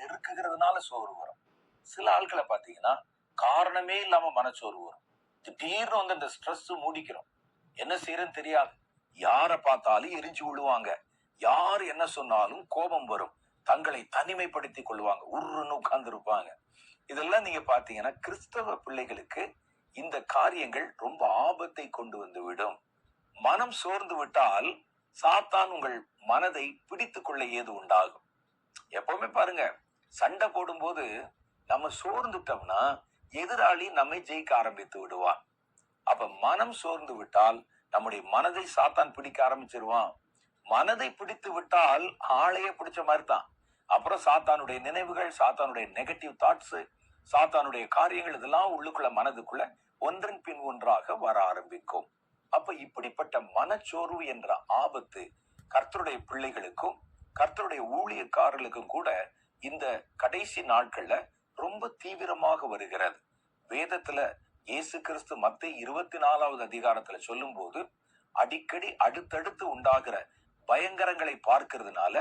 நெருக்குகிறதுனால சோறு வரும். சில ஆட்களை பார்த்தீங்கன்னா காரணமே இல்லாம மனச்சோறு வரும். திடீர்னு வந்து இந்த ஸ்ட்ரெஸ் மூடிக்கிறோம். என்ன செய்யறதுன்னு தெரியாது. யாரை பார்த்தாலும் எரிஞ்சு விழுவாங்க. யார் என்ன சொன்னாலும் கோபம் வரும். தங்களை தனிமைப்படுத்தி கொள்வாங்க. உருன்னு உட்கார்ந்து இருப்பாங்க இதெல்லாம் நீங்க பாத்தீங்கன்னா கிறிஸ்தவ பிள்ளைகளுக்கு இந்த காரியங்கள் ரொம்ப ஆபத்தை கொண்டு வந்து விடும். மனம் சோர்ந்து விட்டால் சாத்தான் உங்கள் மனதை பிடித்து கொள்ள ஏது உண்டாகும். எப்பவுமே பாருங்க சண்டை போடும்போது நம்ம சோர்ந்துட்டோம்னா எதிராளி நம்மை ஜெயிக்க ஆரம்பித்து விடுவான். அப்ப மனம் சோர்ந்து விட்டால் நம்முடைய மனதை சாத்தான் பிடிக்க ஆரம்பிச்சிருவான். மனதை பிடித்து விட்டால் ஆளையே பிடிச்ச மாதிரி தான் அப்புறம் சாத்தானுடைய நினைவுகள் சாத்தானுடைய நெகட்டிவ் தாட்ஸ் சாத்தானுடைய காரியங்கள் இதெல்லாம் உள்ளுக்குள்ள மனதுக்குள்ள ஒன்றன் பின் ஒன்றாக வர ஆரம்பிக்கும். அப்ப இப்படிப்பட்ட மனச்சோர்வு என்ற ஆபத்து கர்த்தருடைய பிள்ளைகளுக்கும் கர்த்தருடைய ஊழியக்காரர்களுக்கும் கூட இந்த கடைசி நாட்கள்ல ரொம்ப தீவிரமாக வருகிறது. வேதத்துல இயேசு கிறிஸ்து மத்திய இருபத்தி நாலாவது அதிகாரத்துல சொல்லும்போது அடிக்கடி அடுத்தடுத்து உண்டாகிற பயங்கரங்களை பார்க்கறதுனால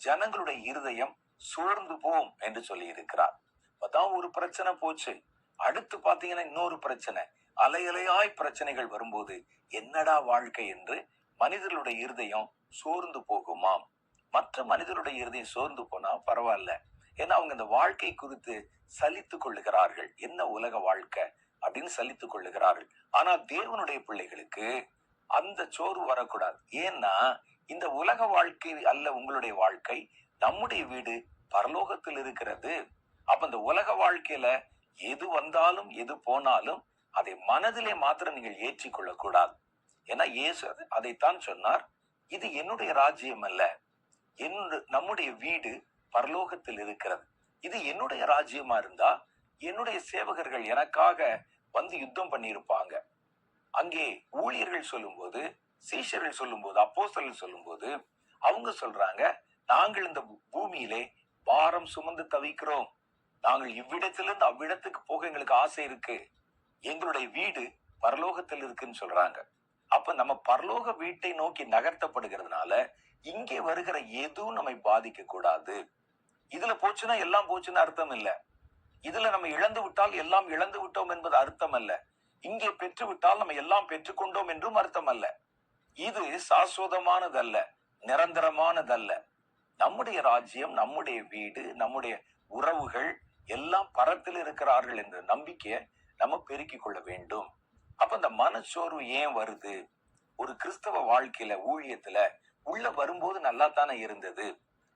ஜனங்களுடைய இருதயம் சோர்ந்து போம் என்று சொல்லி இருக்கிறார் அதான் ஒரு பிரச்சனை போச்சு. அடுத்து பாத்தீங்கன்னா இன்னொரு பிரச்சனை. அலையலையாய் பிரச்சனைகள் வரும்போது என்னடா வாழ்க்கை என்று மனிதர்களுடைய இருதயம் சோர்ந்து போகுமாம். மற்ற மனிதருடைய இருதயம் சோர்ந்து போனா பரவாயில்ல. ஏன்னா அவங்க இந்த வாழ்க்கை குறித்து சலித்து கொள்ளுகிறார்கள். என்ன உலக வாழ்க்கை அப்படின்னு சலித்து கொள்ளுகிறார்கள். ஆனா தேவனுடைய பிள்ளைகளுக்கு அந்த சோர்வு வரக்கூடாது. ஏன்னா இந்த உலக வாழ்க்கை அல்ல உங்களுடைய வாழ்க்கை. நம்முடைய வீடு பரலோகத்தில் இருக்கிறது. அப்ப இந்த உலக வாழ்க்கையில எது வந்தாலும் எது போனாலும் அதை மனதிலே மாத்திரம் நீங்கள் ஏற்றிக்கொள்ளக்கூடாது ஏன்னா இயேசு அதைத்தான் சொன்னார். இது என்னுடைய ராஜ்யம் அல்ல. என்னுடைய நம்முடைய வீடு பரலோகத்தில் இருக்கிறது. இது என்னுடைய ராஜ்யமா இருந்தா என்னுடைய சேவகர்கள் எனக்காக வந்து யுத்தம் பண்ணியிருப்பாங்க. அங்கே ஊழியர்கள் சொல்லும்போது சீஷர்கள் சொல்லும்போது அப்போஸ்தலர்கள் சொல்லும்போது அவங்க சொல்றாங்க நாங்கள் இந்த பூமியிலே பாரம் சுமந்து தவிக்கிறோம். நாங்கள் இவ்விடத்திலிருந்து அவ்விடத்துக்கு போக எங்களுக்கு ஆசை இருக்கு. எங்களுடைய வீடு பரலோகத்தில் இருக்குன்னு சொல்றாங்க. அப்ப நம்ம பரலோக வீட்டை நோக்கி நகர்த்தப்படுகிறதுனால இங்கே வருகிற எதுவும் நம்மை பாதிக்க கூடாது இதுல போச்சுன்னா எல்லாம் போச்சுன்னு அர்த்தம் இல்ல. இதுல நம்ம இழந்து விட்டால் எல்லாம் இழந்து விட்டோம் என்பது அர்த்தம் அல்ல. இங்கே பெற்று விட்டால் நம்ம எல்லாம் பெற்றுக்கொண்டோம் என்றும் அர்த்தம் அல்ல. இது சாஸ்வதமானதல்ல நிரந்தரமானதல்ல. நம்முடைய ராஜ்யம் நம்முடைய வீடு நம்முடைய உறவுகள் எல்லாம் பரத்தில் இருக்கிறார்கள் என்ற நம்பிக்கையை நம்ம பெருக்கிக் கொள்ள வேண்டும். அப்ப இந்த மனச்சோர்வு ஏன் வருது? ஒரு கிறிஸ்தவ வாழ்க்கையில ஊழியத்துல உள்ள வரும்போது நல்லா தானே இருந்தது.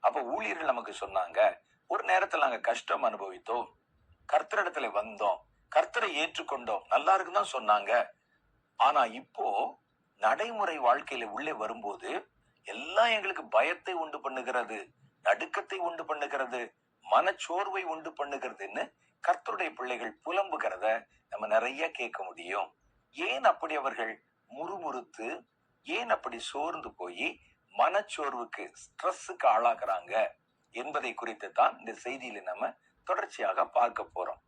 அப்ப ஊழியர்கள் நமக்கு சொன்னாங்க ஒரு நேரத்துல நாங்க கஷ்டம் அனுபவித்தோம். கர்த்தரிடத்துல வந்தோம். கர்த்தரை ஏற்றுக்கொண்டோம். நல்லா இருக்குன்னு சொன்னாங்க. ஆனா இப்போ நடைமுறை வாழ்க்கையில உள்ளே வரும்போது எல்லாம் எங்களுக்கு பயத்தை உண்டு பண்ணுகிறது நடுக்கத்தை உண்டு பண்ணுகிறது மனச்சோர்வை உண்டு பண்ணுகிறதுன்னு கர்த்தருடைய பிள்ளைகள் புலம்புகிறத நம்ம நிறைய கேட்க முடியும். ஏன் அப்படி அவர்கள் முறுமுறுத்து ஏன் அப்படி சோர்ந்து போய் மனச்சோர்வுக்கு ஸ்ட்ரெஸ்ஸுக்கு ஆளாக்குறாங்க என்பதை குறித்து தான் இந்த செய்தியில நம்ம தொடர்ச்சியாக பார்க்க போறோம்.